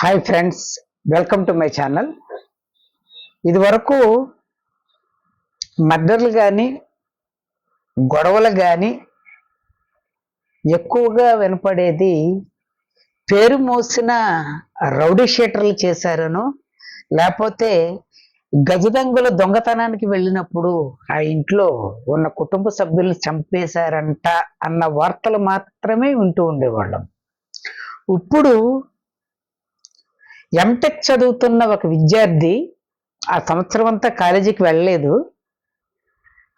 Hi friends welcome to my channel ఇదివరకు మర్డర్లు కానీ గొడవలు కానీ ఎక్కువగా వినపడేది పేరు మోసిన రౌడీ షీటర్లు చేశారను లేకపోతే గజదంగుల దొంగతనానికి వెళ్ళినప్పుడు ఆ ఇంట్లో ఉన్న కుటుంబ సభ్యులను చంపేశారంట అన్న వార్తలు మాత్రమే వింటూ ఉండేవాళ్ళం. ఇప్పుడు ఎంటెక్ చదువుతున్న ఒక విద్యార్థి ఆ సంవత్సరం అంతా కాలేజీకి వెళ్ళలేదు.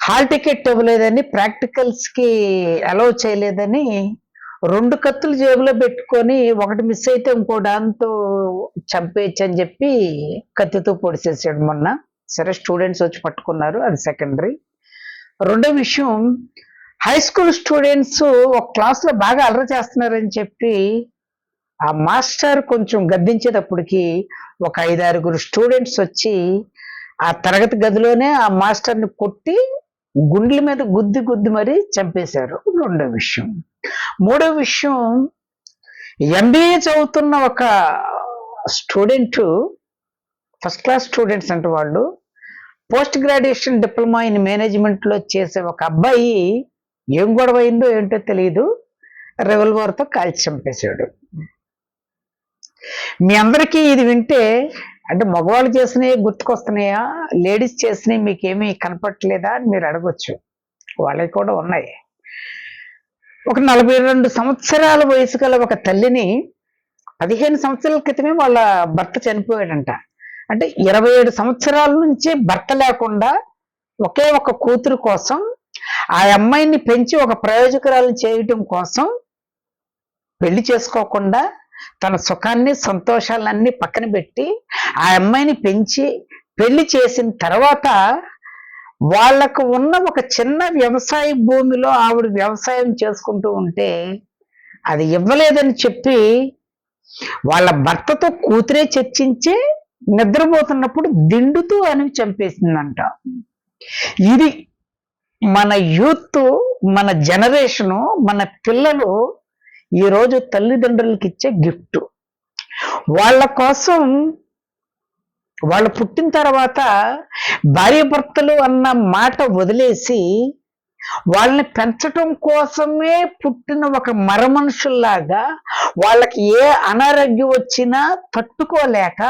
హాల్ టికెట్ ఇవ్వలేదని ప్రాక్టికల్స్కి అలౌ చేయలేదని రెండు కత్తులు జేబులో పెట్టుకొని ఒకటి మిస్ అయితే ఇంకో దాంతో చంపేయచ్చు అని చెప్పి కత్తితో పొడిచేసాడు మొన్న. సరే స్టూడెంట్స్ వచ్చి పట్టుకున్నారు అది సెకండరీ. రెండో విషయం హై స్కూల్ స్టూడెంట్స్ ఒక క్లాస్లో బాగా అలర చేస్తున్నారని చెప్పి ఆ మాస్టర్ కొంచెం గద్దించేటప్పటికి ఒక ఐదారుగురు స్టూడెంట్స్ వచ్చి ఆ తరగతి గదిలోనే ఆ మాస్టర్ని కొట్టి గుండెల మీద గుద్ది గుద్ది మరీ చంపేశారు. రెండో విషయం. మూడో విషయం ఎంబీఏ చదువుతున్న ఒక స్టూడెంట్ ఫస్ట్ క్లాస్ స్టూడెంట్స్ అంటే వాళ్ళు పోస్ట్ గ్రాడ్యుయేషన్ డిప్లొమా ఇన్ మేనేజ్మెంట్లో చేసే ఒక అబ్బాయి ఏం గొడవ అయిందో ఏంటో తెలియదు రెవల్వర్తో కాల్చి చంపేశాడు. మీ అందరికీ ఇది వింటే అంటే మగవాళ్ళు చేసినవి గుర్తుకొస్తున్నాయా? లేడీస్ చేసినవి మీకేమీ కనపట్లేదా అని మీరు అడగొచ్చు. వాళ్ళకి కూడా ఉన్నాయి. ఒక నలభై రెండు సంవత్సరాల వయసు గల ఒక తల్లిని పదిహేను సంవత్సరాల క్రితమే వాళ్ళ భర్త చనిపోయాడంట. అంటే ఇరవై ఏడు సంవత్సరాల నుంచి భర్త లేకుండా ఒకే ఒక కూతురు కోసం ఆ అమ్మాయిని పెంచి ఒక ప్రయోజకురాలు చేయటం కోసం పెళ్ళి చేసుకోకుండా తన సుఖాన్ని సంతోషాలన్నీ పక్కన పెట్టి ఆ అమ్మాయిని పెంచి పెళ్ళి చేసిన తర్వాత వాళ్ళకు ఉన్న ఒక చిన్న వ్యవసాయ భూమిలో ఆవిడ వ్యవసాయం చేసుకుంటూ ఉంటే అది ఇవ్వలేదని చెప్పి వాళ్ళ భర్తతో కూతురే చర్చించి నిద్రపోతున్నప్పుడు దిండుతూ అని చంపేసిందంట. ఇది మన యూత్ మన జనరేషను మన పిల్లలు ఈరోజు తల్లిదండ్రులకి ఇచ్చే గిఫ్ట్. వాళ్ళ కోసం వాళ్ళు పుట్టిన తర్వాత భార్య భర్తలు అన్న మాట వదిలేసి వాళ్ళని పెంచటం కోసమే పుట్టిన ఒక మరమనుషుల్లాగా వాళ్ళకి ఏ అనారోగ్యం వచ్చినా తట్టుకోలేక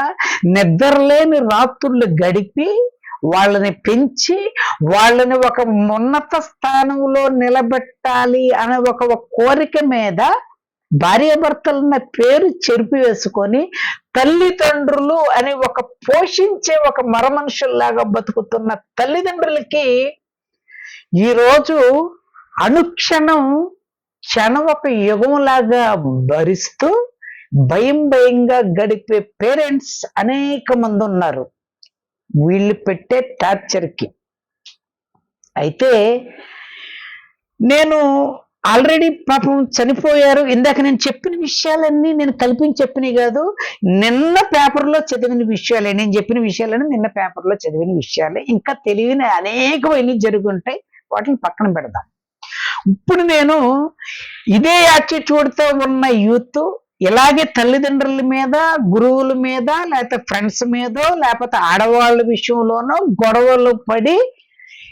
నిద్రలేని రాత్రులు గడిపి వాళ్ళని పెంచి వాళ్ళని ఒక ఉన్నత స్థానంలో నిలబెట్టాలి అనే ఒక ఒక కోరిక మీద భార్యాభర్తలన్న పేరు చెరిపి వేసుకొని తల్లిదండ్రులు అని ఒక పోషించే ఒక మరమనుషుల్లాగా బతుకుతున్న తల్లిదండ్రులకి ఈరోజు అనుక్షణం క్షణం ఒక యుగంలాగా భరిస్తూ భయం భయంగా గడిపే పేరెంట్స్ అనేక మంది ఉన్నారు. వీళ్ళు పెట్టే టార్చర్కి. అయితే నేను ఆల్రెడీ పాపం చనిపోయారు. ఇందాక నేను చెప్పిన విషయాలన్నీ నేను కల్పించి చెప్పినవి కాదు. నిన్న పేపర్లో చదివిన విషయాలే. నేను చెప్పిన విషయాలని నిన్న పేపర్లో చదివిన విషయాలే. ఇంకా తెలియని అనేకమైనవి జరుగుంటాయి. వాటిని పక్కన పెడదాం. ఇప్పుడు నేను ఇదే యాటిట్యూడ్తో ఉన్న యూత్ ఇలాగే తల్లిదండ్రుల మీద గురువుల మీద లేకపోతే ఫ్రెండ్స్ మీదో లేకపోతే ఆడవాళ్ళ విషయంలోనో గొడవలు పడి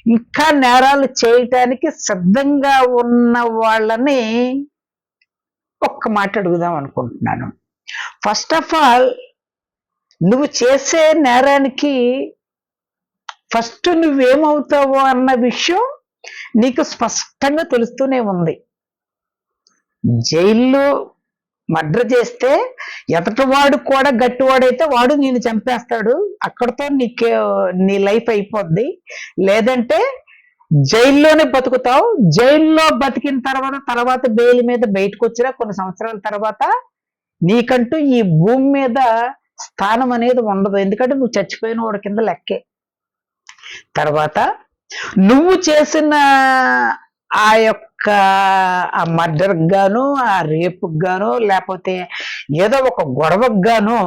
ఇంకా నేరాలు చేయటానికి సిద్ధంగా ఉన్న వాళ్ళని ఒక్క మాట అడుగుదాం అనుకుంటున్నాను. ఫస్ట్ ఆఫ్ ఆల్ నువ్వు చేసే నేరానికి ఫస్ట్ నువ్వేమవుతావో అన్న విషయం నీకు స్పష్టంగా తెలుస్తూనే ఉంది. జైల్లో మర్డర్ చేస్తే ఎతటివాడు కూడా గట్టివాడైతే వాడు నేను చంపేస్తాడు. అక్కడతో నీకే నీ లైఫ్ అయిపోద్ది. లేదంటే జైల్లోనే బతుకుతావు. జైల్లో బతికిన తర్వాత తర్వాత బెయిల్ మీద బయటకు వచ్చినా కొన్ని సంవత్సరాల తర్వాత నీకంటూ ఈ భూమి మీద స్థానం అనేది ఉండదు. ఎందుకంటే నువ్వు చచ్చిపోయిన వాడి కింద లెక్కే. తర్వాత నువ్వు చేసిన ఆ యొక్క ఆ మర్డర్కి గాను ఆ రేపుకి గాను లేకపోతే ఏదో ఒక గొడవకు గాను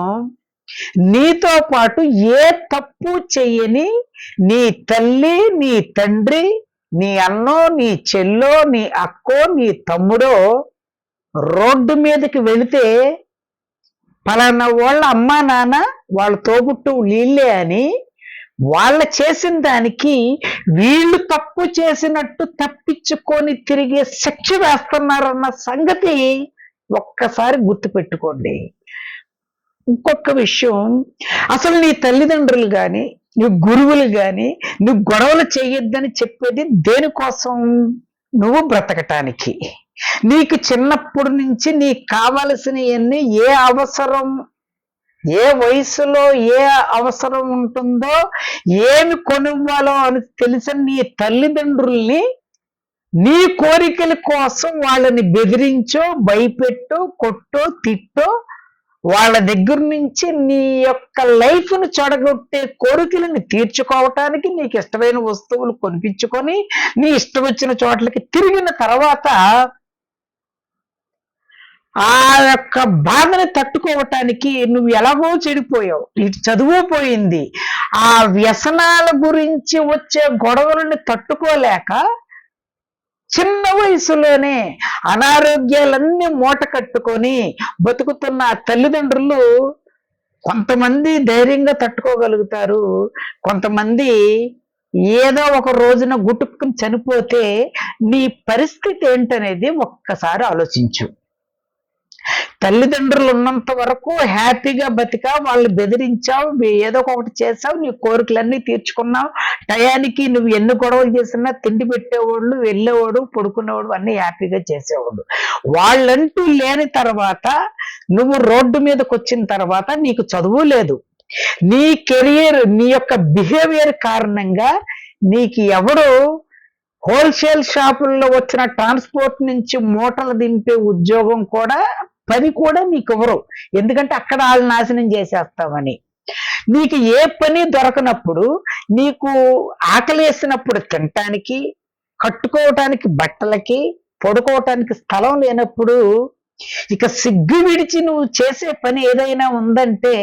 నీతో పాటు ఏ తప్పు చెయ్యని నీ తల్లి నీ తండ్రి నీ అన్నో నీ చెల్లో నీ అక్కో నీ తమ్ముడో రోడ్డు మీదకి వెళితే పలానా వాళ్ళ అమ్మా నాన్న వాళ్ళ తోబుట్టు వీళ్ళే అని వాళ్ళ చేసిన దానికి వీళ్ళు తప్పు చేసినట్టు తప్పించుకొని తిరిగే శిక్ష వేస్తున్నారన్న సంగతి ఒక్కసారి గుర్తుపెట్టుకోండి ఇంకొక విషయం అసలు నీ తల్లిదండ్రులు కానీ నీ గురువులు కానీ నువ్వు గొడవలు చేయొద్దని చెప్పేది దేనికోసం? నువ్వు బ్రతకటానికి. నీకు చిన్నప్పటి నుంచి నీకు కావలసినవన్నీ ఏ అవసరం ఏ వయసులో ఏ అవసరం ఉంటుందో ఏమి కొనివ్వాలో అని తెలిసిన నీ తల్లిదండ్రుల్ని నీ కోరికల కోసం వాళ్ళని బెదిరించో భయపెట్టో కొట్టో తిట్టో వాళ్ళ దగ్గర నుంచి నీ యొక్క లైఫ్ను చెడగొట్టే కోరికలను తీర్చుకోవటానికి నీకు ఇష్టమైన వస్తువులు కొనిపించుకొని నీ ఇష్టం వచ్చిన చోట్లకి తిరిగిన తర్వాత ఆ యొక్క బాధని తట్టుకోవటానికి నువ్వు ఎలాగో చెడిపోయావు. ఇటు చదువు పోయింది. ఆ వ్యసనాల గురించి వచ్చే గొడవలని తట్టుకోలేక చిన్న వయసులోనే అనారోగ్యాలన్నీ మూట కట్టుకొని బతుకుతున్న తల్లిదండ్రులు కొంతమంది ధైర్యంగా తట్టుకోగలుగుతారు. కొంతమంది ఏదో ఒక రోజున గుట్టుకుని చనిపోతే నీ పరిస్థితి ఏంటనేది ఒక్కసారి ఆలోచించు. తల్లిదండ్రులు ఉన్నంత వరకు హ్యాపీగా బతికా వాళ్ళు బెదిరించావు ఏదో ఒకటి చేసావు నీ కోరికలన్నీ తీర్చుకున్నావు. టయానికి నువ్వు ఎన్ని గొడవలు చేసినా తిండి పెట్టేవాళ్ళు వెళ్ళేవాడు పడుకునేవాడు అన్ని హ్యాపీగా చేసేవాడు. వాళ్ళంటూ లేని తర్వాత నువ్వు రోడ్డు మీదకి వచ్చిన తర్వాత నీకు చదువు లేదు. నీ కెరియర్ నీ యొక్క బిహేవియర్ కారణంగా నీకు ఎవడు హోల్సేల్ షాపుల్లో వచ్చిన ట్రాన్స్పోర్ట్ నుంచి మూటలు దింపే ఉద్యోగం కూడా పని కూడా నీకు ఇవ్వరు ఎందుకంటే అక్కడ వాళ్ళు నాశనం చేసేస్తామని. నీకు ఏ పని దొరకనప్పుడు నీకు ఆకలేసినప్పుడు తినటానికి కట్టుకోవటానికి బట్టలకి పడుకోవటానికి స్థలం లేనప్పుడు ఇక సిగ్గు విడిచి నువ్వు చేసే పని ఏదైనా ఉందంటే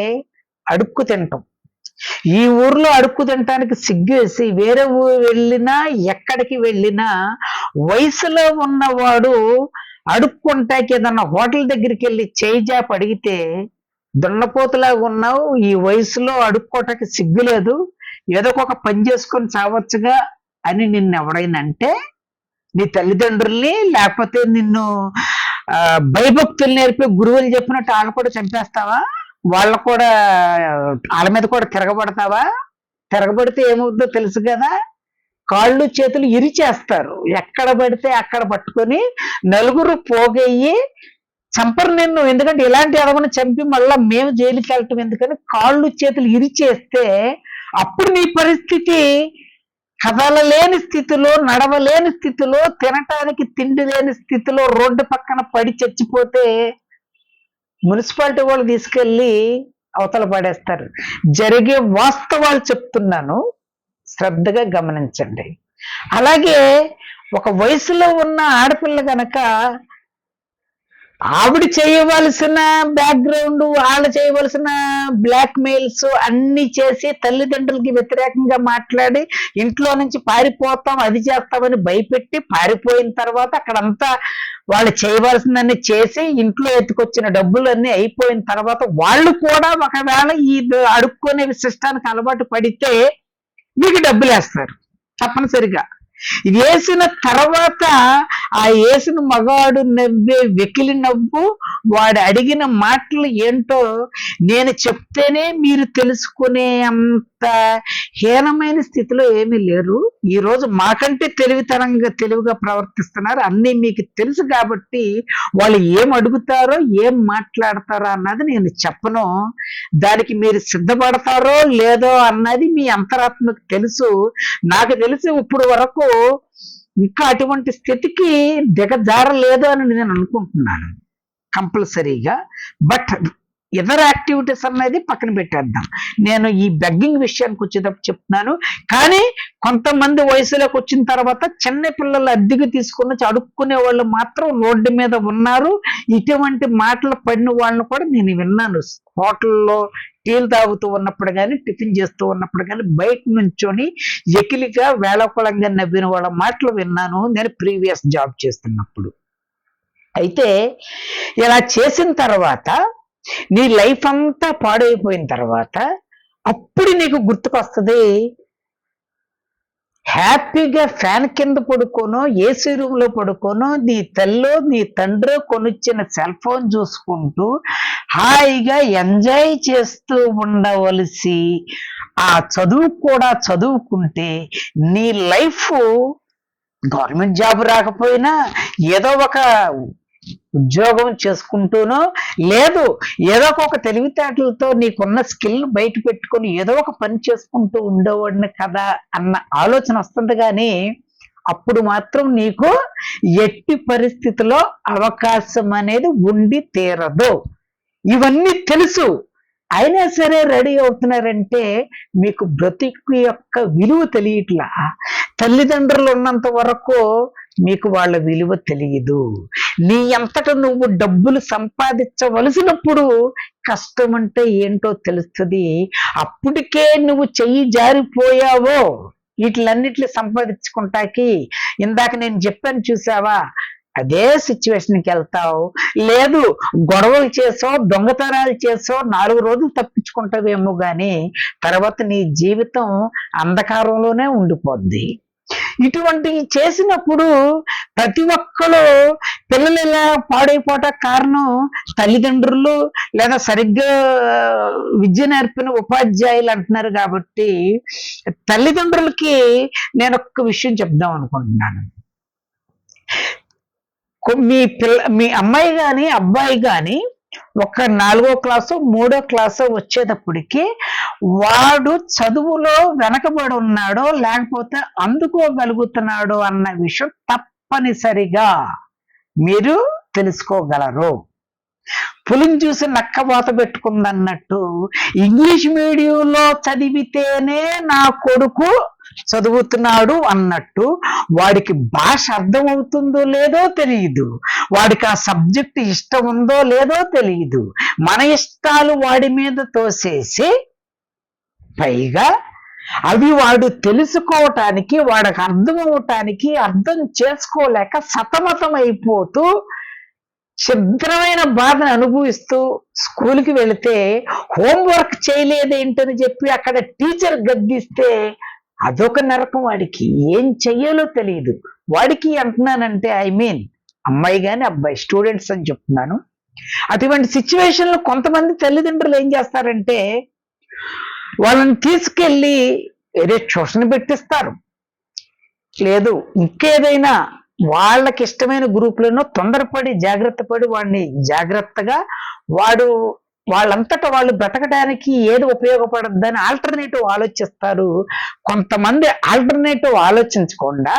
అడుక్కు తింటాం. ఈ ఊర్లో అడుక్కు తినటానికి సిగ్గేసి వేరే ఊరు వెళ్ళినా ఎక్కడికి వెళ్ళినా వయసులో ఉన్నవాడు అడుక్కుంటాకి ఏదన్నా హోటల్ దగ్గరికి వెళ్ళి చేయి అడిగితే దున్నపోతులాగా ఉన్నావు ఈ వయసులో అడుక్కోటానికి సిగ్గు లేదు ఏదో ఒక పని చేసుకొని చావచ్చుగా అని నిన్ను ఎవడైనా అంటే నీ తల్లిదండ్రుల్ని లేకపోతే నిన్ను భయభక్తులు నేర్పే గురువులు చెప్పినట్టు వాళ్ళు కూడా చంపేస్తావా? వాళ్ళు కూడా వాళ్ళ మీద కూడా తిరగబడతావా? తిరగబడితే ఏమవుద్దో తెలుసు కదా? కాళ్ళు చేతులు ఇరిచేస్తారు. ఎక్కడ పడితే అక్కడ పట్టుకొని నలుగురు పోగయ్యి చంపరు నిన్ను. ఎందుకంటే ఇలాంటి ఎదవని చంపి మళ్ళా మేము జైలుకి వెళ్ళటం ఎందుకని కాళ్ళు చేతులు ఇరిచేస్తే అప్పుడు నీ పరిస్థితి కదలలేని స్థితిలో నడవలేని స్థితిలో తినటానికి తిండి లేని స్థితిలో రోడ్డు పక్కన పడి చచ్చిపోతే మున్సిపాలిటీ వాళ్ళు తీసుకెళ్ళి అవతల పడేస్తారు. జరిగే వాస్తవాలు చెప్తున్నాను. శ్రద్ధగా గమనించండి. అలాగే ఒక వయసులో ఉన్న ఆడపిల్ల గనక ఆవిడ చేయవలసిన బ్యాక్గ్రౌండ్ వాళ్ళు చేయవలసిన బ్లాక్ మెయిల్స్ అన్ని చేసి తల్లిదండ్రులకి వ్యతిరేకంగా మాట్లాడి ఇంట్లో నుంచి పారిపోతాం అది చేస్తామని భయపెట్టి పారిపోయిన తర్వాత అక్కడంతా వాళ్ళు చేయవలసిందన్ని చేసి ఇంట్లో ఎత్తుకొచ్చిన డబ్బులన్నీ అయిపోయిన తర్వాత వాళ్ళు కూడా ఒకవేళ ఈ అడుక్కునే సిస్టానికి అలవాటు పడితే మీకు డబ్బులు వేస్తారు తప్పనిసరిగా. వేసిన తర్వాత ఆ వేసిన మగాడు నవ్వే వెకిలి నవ్వు వాడు అడిగిన మాటలు ఏంటో నేను చెప్తేనే మీరు తెలుసుకునే అంత హీనమైన స్థితిలో ఏమీ లేరు. ఈ రోజు మాకంటే తెలివితరంగా తెలివిగా ప్రవర్తిస్తున్నారు. అన్నీ మీకు తెలుసు కాబట్టి వాళ్ళు ఏం అడుగుతారో ఏం మాట్లాడతారో అన్నది నేను చెప్పను. దానికి మీరు సిద్ధపడతారో లేదో అన్నది మీ అంతరాత్మకు తెలుసు. నాకు తెలిసి ఇప్పుడు వరకు ఇంకా అటువంటి స్థితికి దిగజారలేదు అని నేను అనుకుంటున్నాను. కంపల్సరీగా. బట్ ఇతర యాక్టివిటీస్ అనేది పక్కన పెట్టేద్దాం. నేను ఈ బెగ్గింగ్ విషయానికి వచ్చేటప్పుడు చెప్తున్నాను. కానీ కొంతమంది వయసులోకి వచ్చిన తర్వాత చిన్న పిల్లలు అద్దెకు తీసుకుని వచ్చి అడుక్కునే వాళ్ళు మాత్రం రోడ్డు మీద ఉన్నారు. ఇటువంటి మాటలు పడిన వాళ్ళని కూడా నేను విన్నాను. హోటల్లో టీలు తాగుతూ ఉన్నప్పుడు కానీ టిఫిన్ చేస్తూ ఉన్నప్పుడు కానీ బయట నుంచొని ఎకిలిగా వేళకూలంగా నవ్విన వాళ్ళ మాటలు విన్నాను నేను ప్రీవియస్ జాబ్ చేస్తున్నప్పుడు. అయితే ఇలా చేసిన తర్వాత నీ లైఫ్ అంతా పాడైపోయిన తర్వాత అప్పుడు నీకు గుర్తుకొస్తుంది హ్యాపీగా ఫ్యాన్ కింద పడుకోనో ఏసీ రూమ్లో పడుకోనో నీ తల్లో నీ తండ్రి కొనిచ్చిన సెల్ ఫోన్ చూసుకుంటూ హాయిగా ఎంజాయ్ చేస్తూ ఉండవలసి ఆ చదువు కూడా చదువుకుంటే నీ లైఫ్ గవర్నమెంట్ జాబ్ రాకపోయినా ఏదో ఒక ఉద్యోగం చేసుకుంటూనో లేదు ఏదో ఒక తెలివితేటలతో నీకున్న స్కిల్ బయట పెట్టుకొని ఏదో ఒక పని చేసుకుంటూ ఉండేవాడిని కదా అన్న ఆలోచన వస్తుంది కానీ అప్పుడు మాత్రం నీకు ఎట్టి పరిస్థితిలో అవకాశం అనేది ఉండి తీరదు. ఇవన్నీ తెలుసు. అయినా సరే రెడీ అవుతున్నారంటే మీకు బ్రతికు యొక్క విలువ తెలియట్లా. తల్లిదండ్రులు ఉన్నంత వరకు మీకు వాళ్ళ విలువ తెలియదు. నీ ఎంతట నువ్వు డబ్బులు సంపాదించవలసినప్పుడు కష్టం అంటే ఏంటో తెలుస్తుంది. అప్పటికే నువ్వు చెయ్యి జారిపోయావో వీటిలన్నిటిని సంపాదించుకుంటాకి. ఇందాక నేను చెప్పాను చూసావా? అదే సిచ్యువేషన్కి వెళ్తావు. లేదు గొడవలు చేసో దొంగతనాలు చేసో నాలుగు రోజులు తప్పించుకుంటావేమో కానీ తర్వాత నీ జీవితం అంధకారంలోనే ఉండిపోద్ది. ఇటువంటివి చేసినప్పుడు ప్రతి ఒక్కరు పిల్లలు ఇలా పాడైపోట కారణం తల్లిదండ్రులు లేదా సరిగ్గా విద్య నేర్పిన ఉపాధ్యాయులు అంటున్నారు కాబట్టి తల్లిదండ్రులకి నేను ఒక్క విషయం చెప్దాం అనుకుంటున్నాను. మీ పిల్ల మీ అమ్మాయి కానీ అబ్బాయి కానీ ఒక నాలుగో క్లాసు మూడో క్లాసు వచ్చేటప్పటికి వాడు చదువులో వెనకబడి ఉన్నాడో లేకపోతే అందుకోగలుగుతున్నాడో అన్న విషయం తప్పనిసరిగా మీరు తెలుసుకోగలరు. పులిని చూసి నక్క వాత పెట్టుకుందన్నట్టు ఇంగ్లీష్ మీడియంలో చదివితేనే నా కొడుకు చదువుతున్నాడు అన్నట్టు వాడికి భాష అర్థమవుతుందో లేదో తెలియదు వాడికి ఆ సబ్జెక్ట్ ఇష్టం ఉందో లేదో తెలియదు మన ఇష్టాలు వాడి మీద తోసేసి పైగా అవి వాడు తెలుసుకోవటానికి వాడికి అర్థం అవటానికి అర్థం చేసుకోలేక సతమతం అయిపోతూ ఛిద్రమైన బాధను అనుభవిస్తూ స్కూల్కి వెళితే హోంవర్క్ చేయలేదేంటని చెప్పి అక్కడ టీచర్ గద్దిస్తే అదొక నరకం వాడికి. ఏం చెయ్యాలో తెలియదు వాడికి అంటున్నానంటే ఐ మీన్ అమ్మాయి కానీ అబ్బాయి స్టూడెంట్స్ అని చెప్తున్నాను. అటువంటి సిచ్యువేషన్లో కొంతమంది తల్లిదండ్రులు ఏం చేస్తారంటే వాళ్ళని తీసుకెళ్ళి ఏదో ట్యూషన్ పెట్టిస్తారు. లేదు ఇంకేదైనా వాళ్ళకి ఇష్టమైన గ్రూపులను తొందరపడి జాగ్రత్త పడి వాడిని జాగ్రత్తగా వాడు వాళ్ళంతటా వాళ్ళు బ్రతకడానికి ఏది ఉపయోగపడద్దని ఆల్టర్నేటివ్ ఆలోచిస్తారు. కొంతమంది ఆల్టర్నేటివ్ ఆలోచించకుండా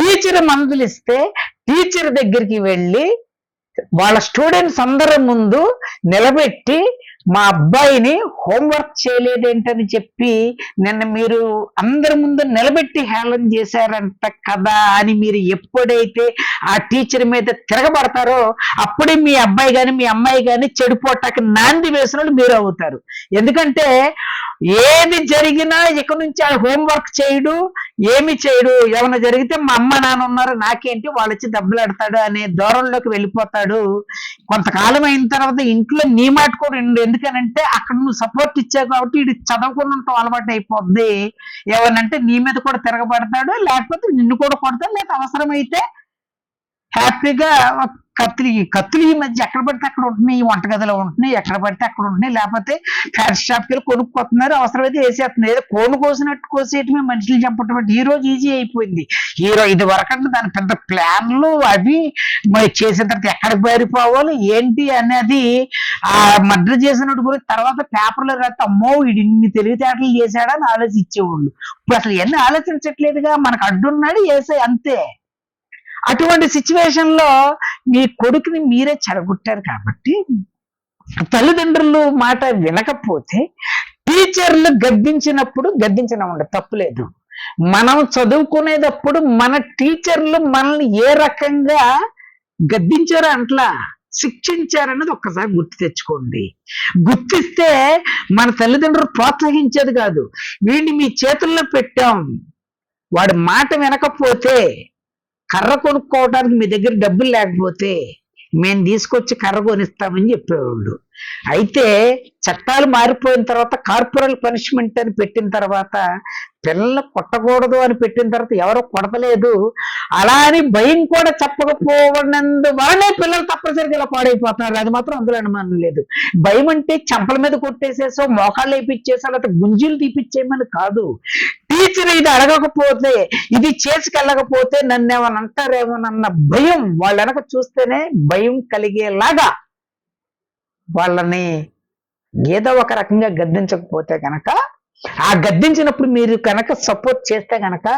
టీచర్ మందులిస్తే టీచర్ దగ్గరికి వెళ్ళి వాళ్ళ స్టూడెంట్స్ అందరి ముందు నిలబెట్టి మా అబ్బాయిని హోంవర్క్ చేయలేదేంటని చెప్పి నిన్న మీరు అందరి ముందు నిలబెట్టి హేళన చేశారంట కదా అని మీరు ఎప్పుడైతే ఆ టీచర్ మీద తిరగబడతారో అప్పుడే మీ అబ్బాయి కానీ మీ అమ్మాయి కానీ చెడిపోటానికి నాంది వేసిన వాళ్ళు మీరు అవుతారు. ఎందుకంటే ఏది జరిగినా ఇక నుంచి ఆ హోంవర్క్ చేయడు ఏమి చేయడు. ఏమైనా జరిగితే మా అమ్మ నాన్న ఉన్నారు నాకేంటి వాళ్ళు వచ్చి దెబ్బలాడతాడు అనే దూరంలోకి వెళ్ళిపోతాడు. కొంతకాలం అయిన తర్వాత ఇంట్లో నీ మాట కూడా ఉండు ఎందుకనంటే అక్కడ నువ్వు సపోర్ట్ ఇచ్చావు కాబట్టి ఇది చదవకుండా అలవాటు అయిపోద్ది. ఏమనంటే నీ మీద కూడా తిరగబడతాడు లేకపోతే నిన్ను కూడా కొడతాడు. లేకపోతే అవసరమైతే హ్యాపీగా కత్తులు ఈ కత్తులు ఈ మధ్య ఎక్కడ పడితే అక్కడ ఉంటున్నాయి ఈ వంటగదిలో ఉంటున్నాయి ఎక్కడ పడితే అక్కడ ఉంటున్నాయి. లేకపోతే ఫ్యాన్సీ షాప్కి వెళ్ళి కొనుక్కోతున్నారు అవసరమైతే వేసేస్తున్నారు. ఏదో కోను కోసినట్టు కోసేయటమే మనుషులు చంపటం అంటే ఈ రోజు ఈజీ అయిపోయింది. ఈ రోజు ఇది వరకు అంటే దాని పెద్ద ప్లాన్లు అవి మరి చేసిన తర్వాత ఎక్కడికి పారిపోవాలి ఏంటి అనేది ఆ మర్డర్ చేసినట్టు గురించి తర్వాత పేపర్లో రాస్తే అమ్మో వీడు ఇన్ని తెలివితేటలు చేశాడని ఆలోచించేవాళ్ళు. ఇప్పుడు అసలు ఎన్ని ఆలోచించట్లేదుగా మనకు అడ్డున్నాడు వేసే అంతే. అటువంటి సిచ్యువేషన్లో మీ కొడుకుని మీరే చెడగొట్టారు కాబట్టి తల్లిదండ్రులు మాట వినకపోతే టీచర్లు గద్దించినప్పుడు గద్దించిన ఉండ తప్పులేదు మనం చదువుకునేటప్పుడు మన టీచర్లు మనల్ని ఏ రకంగా గద్దించారో అంట్లా శిక్షించారన్నది ఒక్కసారి గుర్తు తెచ్చుకోండి. గుర్తిస్తే మన తల్లిదండ్రులు ప్రోత్సహించేది కాదు. వీడిని మీ చేతుల్లో పెట్టాం. వాడు మాట వినకపోతే కర్ర కొనుక్కోవడానికి మీ దగ్గర డబ్బులు లేకపోతే మేము తీసుకొచ్చి కర్ర కొనిస్తామని చెప్పేవాళ్ళు. అయితే చట్టాలు మారిపోయిన తర్వాత కార్పొరల్ పనిష్మెంట్ అని పెట్టిన తర్వాత పిల్లలు కొట్టకూడదు అని పెట్టిన తర్వాత ఎవరు కొడతలేదు. అలా అని భయం కూడా చెప్పకపోవడందు వలనే పిల్లలు తప్పనిసరిగా ఇలా పాడైపోతున్నారు. అది మాత్రం అందులో అనుమానం లేదు. భయం అంటే చెంపల మీద కొట్టేసేసో మోకాళ్ళు వేయించేసో లేకపోతే గుంజీలు తీపిచ్చేయమని కాదు. టీచర్ ఇది అడగకపోతే ఇది చేసుకెళ్ళకపోతే నన్ను ఏమని అంటారేమోనన్న భయం వాళ్ళ వెనక చూస్తేనే భయం కలిగేలాగా వాళ్ళని ఏదో ఒక రకంగా గద్దించకపోతే కనుక ఆ గద్దించినప్పుడు మీరు కనుక సపోర్ట్ చేస్తే కనుక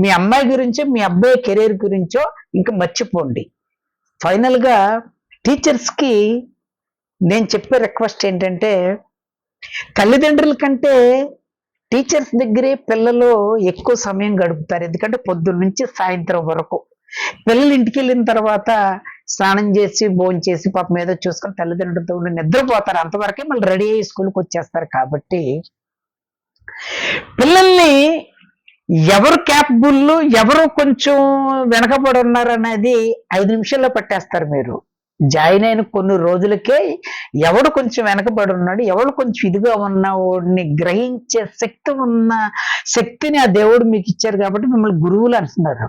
మీ అమ్మాయి గురించో మీ అబ్బాయి కెరీర్ గురించో ఇంకా మర్చిపోండి. ఫైనల్గా టీచర్స్కి నేను చెప్పే రిక్వెస్ట్ ఏంటంటే తల్లిదండ్రుల కంటే టీచర్స్ దగ్గరే పిల్లలు ఎక్కువ సమయం గడుపుతారు. ఎందుకంటే పొద్దున్న నుంచి సాయంత్రం వరకు. పిల్లలు ఇంటికి వెళ్ళిన తర్వాత స్నానం చేసి భోజనం చేసి పాపం ఏదో చూసుకొని తల్లిదండ్రులతో ఉండి నిద్రపోతారు. అంతవరకే మళ్ళీ రెడీ అయ్యి స్కూల్కి వచ్చేస్తారు కాబట్టి పిల్లల్ని ఎవరు క్యాపబుల్ ఎవరు కొంచెం వెనకబడి ఉన్నారు అనేది ఐదు నిమిషాల్లో పట్టేస్తారు మీరు. జాయిన్ అయిన కొన్ని రోజులకే ఎవడు కొంచెం వెనకబడి ఉన్నాడు ఎవడు కొంచెం ఇదిగా ఉన్నవాడిని గ్రహించే శక్తి ఉన్న శక్తిని ఆ దేవుడు మీకు ఇచ్చారు కాబట్టి మిమ్మల్ని గురువులు అంటున్నారు.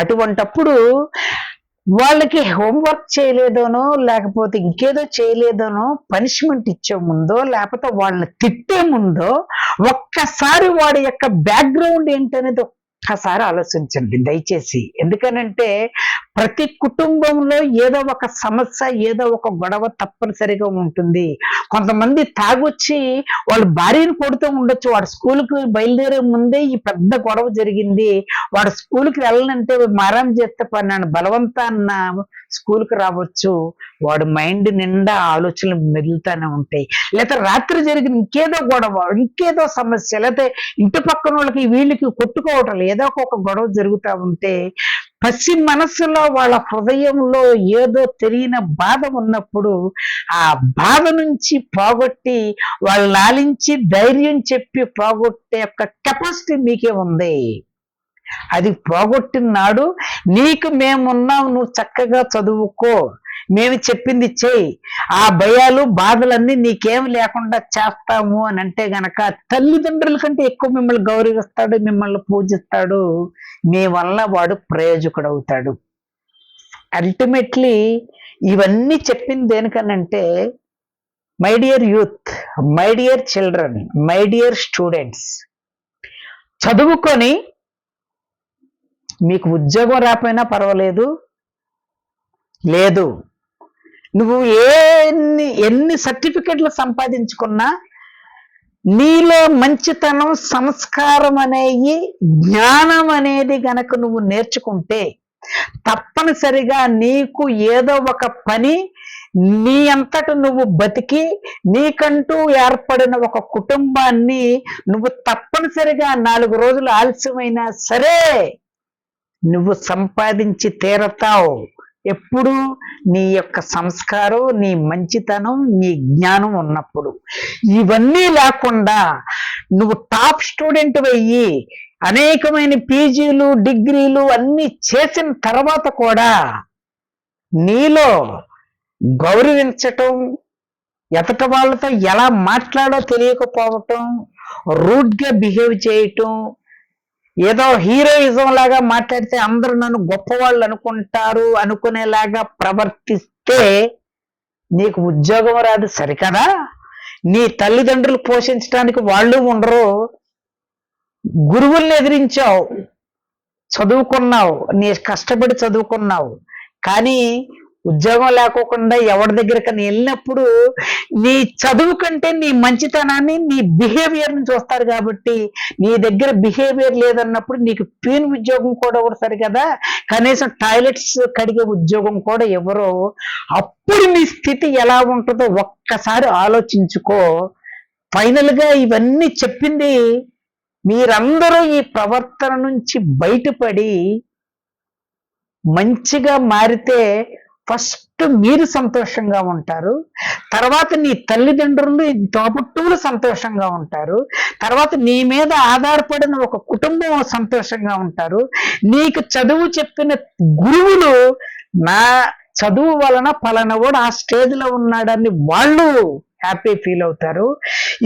అటువంటప్పుడు వాళ్ళకి హోంవర్క్ చేయలేదోనో లేకపోతే ఇంకేదో చేయలేదోనో పనిష్మెంట్ ఇచ్చే ముందో లేకపోతే వాళ్ళని తిట్టే ముందో ఒక్కసారి వాడి యొక్క బ్యాక్గ్రౌండ్ ఏంటనేది ఒక్కసారి ఆలోచించండి. దయచేసి. ఎందుకనంటే ప్రతి కుటుంబంలో ఏదో ఒక సమస్య ఏదో ఒక గొడవ తప్పనిసరిగా ఉంటుంది. కొంతమంది తాగొచ్చి వాళ్ళు భార్యను కొడుతూ ఉండొచ్చు. వాడు స్కూల్కి బయలుదేరే ముందే ఈ పెద్ద గొడవ జరిగింది. వాడు స్కూల్కి వెళ్ళనంటే మారం చేస్తే పన్నాను బలవంతాన్న. స్కూల్కి రావచ్చు. వాడు మైండ్ నిండా ఆలోచనలు మెదులుతూనే ఉంటాయి. లేకపోతే రాత్రి జరిగిన ఇంకేదో గొడవ ఇంకేదో సమస్య లేకపోతే ఇంటి పక్కన వాళ్ళకి వీళ్ళకి కొట్టుకోవటం ఏదో ఒక గొడవ జరుగుతూ ఉంటే పసి మనసులో వాళ్ళ హృదయంలో ఏదో తెలియని బాధ ఉన్నప్పుడు ఆ బాధ నుంచి పోగొట్టి వాళ్ళు లాలించి ధైర్యం చెప్పి పోగొట్టే యొక్క కెపాసిటీ మీకే ఉంది. అది పోగొట్టినాడు. నీకు మేమున్నాం నువ్వు చక్కగా చదువుకో. మేము చెప్పింది చేయి. ఆ భయాలు బాధలన్నీ నీకేం లేకుండా చేస్తాము అని అంటే గనక తల్లిదండ్రుల కంటే ఎక్కువ మిమ్మల్ని గౌరవిస్తాడు మిమ్మల్ని పూజిస్తాడు. మీ వల్ల వాడు ప్రయోజకుడు అవుతాడు అల్టిమేట్లీ ఇవన్నీ చెప్పింది దేనికనంటే my dear youth my dear children my dear students చదువుకొని మీకు ఉద్యోగం రాకపోయినా పర్వాలేదు. లేదు. నువ్వు ఎన్ని ఎన్ని సర్టిఫికెట్లు సంపాదించుకున్నా నీలో మంచితనం సంస్కారం అనేవి జ్ఞానం అనేది గనక నువ్వు నేర్చుకుంటే తప్పనిసరిగా నీకు ఏదో ఒక పని నీ అంతట నువ్వు బతికి నీకంటూ ఏర్పడిన ఒక కుటుంబాన్ని నువ్వు తప్పనిసరిగా నాలుగు రోజులు ఆలస్యమైనా సరే నువ్వు సంపాదించి తీరతావు. ఎప్పుడు? నీ యొక్క సంస్కారం నీ మంచితనం నీ జ్ఞానం ఉన్నప్పుడు. ఇవన్నీ లేకుండా నువ్వు టాప్ స్టూడెంట్ వెయ్యి. అనేకమైన పీజీలు డిగ్రీలు అన్నీ చేసిన తర్వాత కూడా నీలో గౌరవించటం ఎతట వాళ్ళతో ఎలా మాట్లాడో తెలియకపోవటం రూడ్గా బిహేవ్ చేయటం ఏదో హీరోయిజం లాగా మాట్లాడితే అందరూ నన్ను గొప్పవాళ్ళు అనుకుంటారు అనుకునేలాగా ప్రవర్తిస్తే నీకు ఉద్యోగం రాదు సరికదా? నీ తల్లిదండ్రులు పోషించడానికి వాళ్ళు ఉండరు. గురువుల్ని ఎదిరించావు. చదువుకున్నావు. నీ కష్టపడి చదువుకున్నావు. కానీ ఉద్యోగం లేకోకుండా ఎవరి దగ్గరకని వెళ్ళినప్పుడు నీ చదువు కంటే నీ మంచితనాన్ని నీ బిహేవియర్ని చూస్తారు కాబట్టి నీ దగ్గర బిహేవియర్ లేదన్నప్పుడు నీకు పీన్ ఉద్యోగం కూడా ఇవ్వరు కదా. కనీసం టాయిలెట్స్ కడిగే ఉద్యోగం కూడా ఎవరో అప్పుడు నీ స్థితి ఎలా ఉంటుందో ఒక్కసారి ఆలోచించుకో. ఫైనల్గా ఇవన్నీ చెప్పింది మీరందరూ ఈ ప్రవర్తన నుంచి బయటపడి మంచిగా మారితే ఫస్ట్ మీరు సంతోషంగా ఉంటారు తర్వాత నీ తల్లిదండ్రులు తోబుట్టువులు సంతోషంగా ఉంటారు తర్వాత నీ మీద ఆధారపడిన ఒక కుటుంబం సంతోషంగా ఉంటారు నీకు చదువు చెప్పిన గురువులు నా చదువు వలన పలానా కూడా ఆ స్టేజ్లో ఉన్నాడని వాళ్ళు హ్యాపీ ఫీల్ అవుతారు.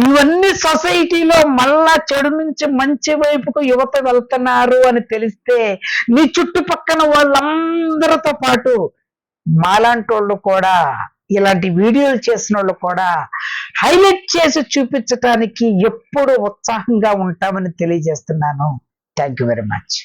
ఇవన్నీ సొసైటీలో మళ్ళా చెడు నుంచి మంచి వైపుకు యువత వెళ్తున్నారు అని తెలిస్తే నీ చుట్టుపక్కన వాళ్ళందరితో పాటు మాలాంటి వాళ్ళు కూడా ఇలాంటి వీడియోలు చేసిన వాళ్ళు కూడా హైలైట్ చేసి చూపించటానికి ఎప్పుడు ఉత్సాహంగా ఉంటామని తెలియజేస్తున్నాను. Thank you very much